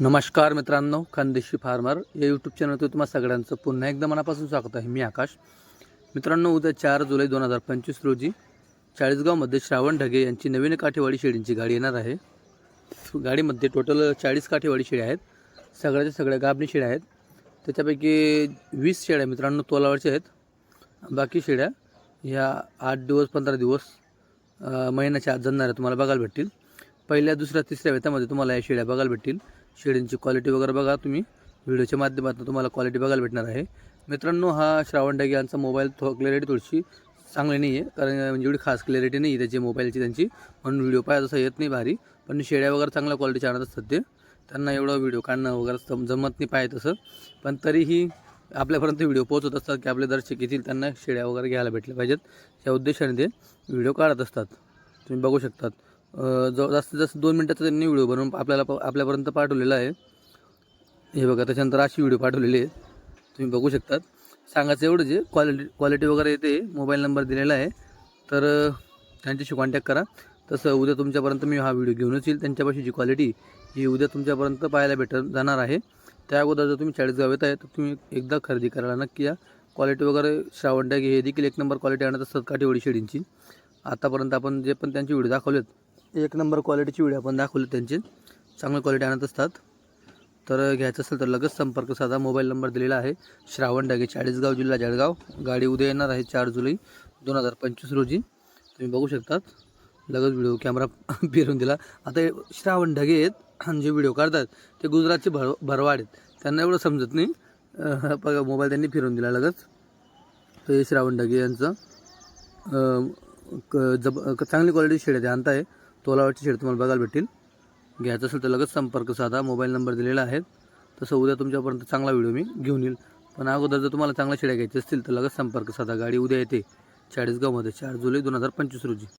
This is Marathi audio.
नमस्कार मित्रांनो खानदेशी फार्मर. या यूट्यूब चॅनलवर तुम्हा सगळ्यांचं पुन्हा एकदा मनापासून स्वागत आहे. मी आकाश. मित्रांनो उद्या चार जुलै दोन हजार पंचवीस रोजी चाळीसगावमध्ये श्रावण ढगे यांची नवीन काठेवाडी शेळींची गाडी येणार आहे. गाडीमध्ये टोटल चाळीस काठेवाडी शेळ्या आहेत. सगळ्याच्या सगळ्या गाभणी शेळ्या आहेत. त्याच्यापैकी वीस शेळ्या मित्रांनो तोलावरच्या आहेत. बाकी शेळ्या ह्या आठ दिवस पंधरा दिवस महिन्याच्या आत जणणाऱ्या तुम्हाला बघायला भेटतील. पहिल्या दुसऱ्या तिसऱ्या वेतामध्ये तुम्हाला या शेळ्या बघायला भेटतील. शेळींची क्वालिटी वगैरे बघा तुम्ही. व्हिडिओच्या माध्यमातून तुम्हाला क्वालिटी बघायला भेटणार आहे. मित्रांनो हा श्रावण डागे यांचा मोबाईल थो क्लॅरिटी थोडीशी चांगली नाही आहे कारण म्हणजे एवढी खास क्लॅरिटी नाही आहे त्याची मोबाईलची त्यांची. म्हणून व्हिडिओ पाहायला तसं येत नाही भारी. पण शेळ्या वगैरे चांगल्या क्वालिटीच्या आणत असतात ते. त्यांना एवढं व्हिडिओ काढणं वगैरे जम- जमत नाही पाहिजे तसं. पण तरीही आपल्यापर्यंत व्हिडिओ पोहोचत असतात की आपले दर्शक येतील त्यांना शेळ्या वगैरे घ्यायला भेटल्या पाहिजेत. या उद्देशाने ते व्हिडिओ काढत असतात. तुम्ही बघू शकतात. जवळ जास्तीत जास्त दोन मिनटाचा त्यांनी व्हिडिओ बनवून आपल्याला प- आपल्यापर्यंत पाठवलेला आहे. हे बघा त्याच्यानंतर अशी व्हिडिओ पाठवलेली आहे. तुम्ही बघू शकतात. सांगायचं एवढं जे क्वालिटी क्वालिटी वगैरे येते मोबाईल नंबर दिलेला आहे. तर त्यांच्याशी कॉन्टॅक्ट करा. तसं उद्या तुमच्यापर्यंत मी हा व्हिडिओ घेऊनच येईल. त्यांच्यापाशी जी क्वालिटी ही उद्या तुमच्यापर्यंत पाहायला भेट जाणार आहे. त्या अगोदर जर तुम्ही चाळीसगाव येत आहे तर तुम्ही एकदा खरेदी करायला नक्की या. क्वालिटी वगैरे श्रावण टॅग हे देखील एक नंबर क्वालिटी आणत असतात काठीवडी शेडींची. आतापर्यंत आपण जे पण त्यांचे व्हिडिओ दाखवलेत एक नंबर क्वालिटीची व्हिडिओ आपण दाखवले त्यांचे. चांगली क्वालिटी आणत असतात. तर घ्यायचं असेल तर लगेच संपर्क साधा. मोबाईल नंबर दिलेला आहे. श्रावण डागे चाळीसगाव जिल्हा जळगाव. गाडी उद्या येणार आहे चार जुलै दोन हजार पंचवीस रोजी. तुम्ही बघू शकतात. लगेच व्हिडिओ कॅमेरा फिरून दिला. आता श्रावण ढगे आहेत. आणि जे व्हिडिओ काढतात ते गुजरातचे भर भरवाड आहेत. त्यांना एवढं समजत नाही. बघा मोबाईल त्यांनी फिरून दिला लगेच. तर हे श्रावण ढगे यांचं क- जब क- चांगली क्वालिटी शेड आहे ते आणताय. तोलावरची शेड तुम्हाला बघायला भेटतील. घ्यायचं असेल तर लगेच संपर्क साधा. मोबाईल नंबर दिलेला आहे. तसं उद्या तुमच्यापर्यंत चांगला व्हिडिओ मी घेऊन येईल. पण अगोदर जर तुम्हाला चांगल्या शेड्या घ्यायच्या असतील तर लगेच संपर्क साधा. गाडी उद्या येते. चाळीसगावमध्ये चार जुलै दोन हजार पंचवीस रोजी.